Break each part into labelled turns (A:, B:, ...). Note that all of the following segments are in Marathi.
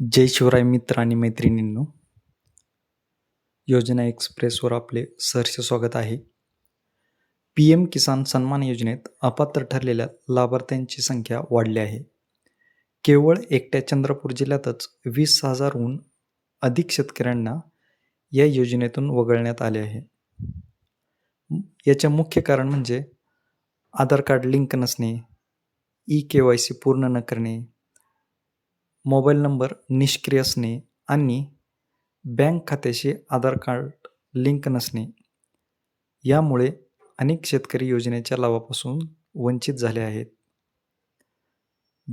A: जय शिवराय मित्र आणि मैत्रिणींनो योजना एक्सप्रेसवर आपले सहर्ष स्वागत आहे. पी एम किसान सन्मान योजनेत अपात्र ठरलेल्या लाभार्थ्यांची संख्या वाढली आहे. केवळ एकट्या चंद्रपूर जिल्ह्यातच वीस हजारहून अधिक शेतकऱ्यांना या योजनेतून वगळण्यात आले आहे. याचे मुख्य कारण म्हणजे आधार कार्ड लिंक नसणे ई के वाय सी पूर्ण न करणे मोबाईल नंबर निष्क्रिय असणे आणि बँक खात्याशी आधार कार्ड लिंक नसणे यामुळे अनेक शेतकरी योजनेच्या लाभापासून वंचित झाले आहेत.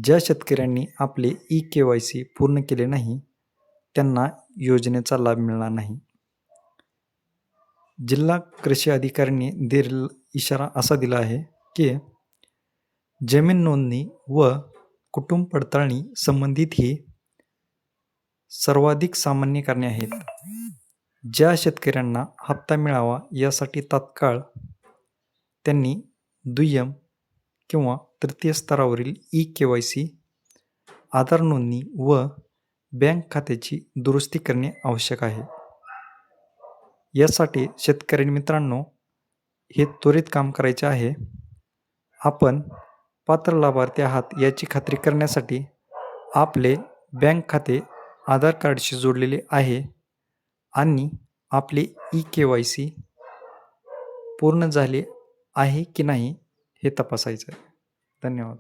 A: ज्या शेतकऱ्यांनी आपले ई के वाय सी पूर्ण केले नाही त्यांना योजनेचा लाभ मिळणार नाही. जिल्हा कृषी अधिकाऱ्यांनी दिलेला इशारा असा दिला आहे की जमीन नोंदणी व कुटुंब पडताळणी संबंधित ही सर्वाधिक सामान्य कारणे आहेत. ज्या शेतकऱ्यांना हप्ता मिळावा यासाठी तात्काळ त्यांनी दुय्यम किंवा तृतीय स्तरावरील E K Y C Aadhaar नोंदणी व बँक खात्याची दुरुस्ती करणे आवश्यक आहे. यासाठी शेतकरी मित्रांनो हे त्वरित काम करायचे आहे. आपण पात्र लाभार्थी आहात याची खात्री करण्यासाठी आपले बँक खाते आधार कार्डशी जोडलेले आहे आणि आपले ई के वाय सी पूर्ण झाले आहे की नाही हे तपासायचं आहे धन्यवाद.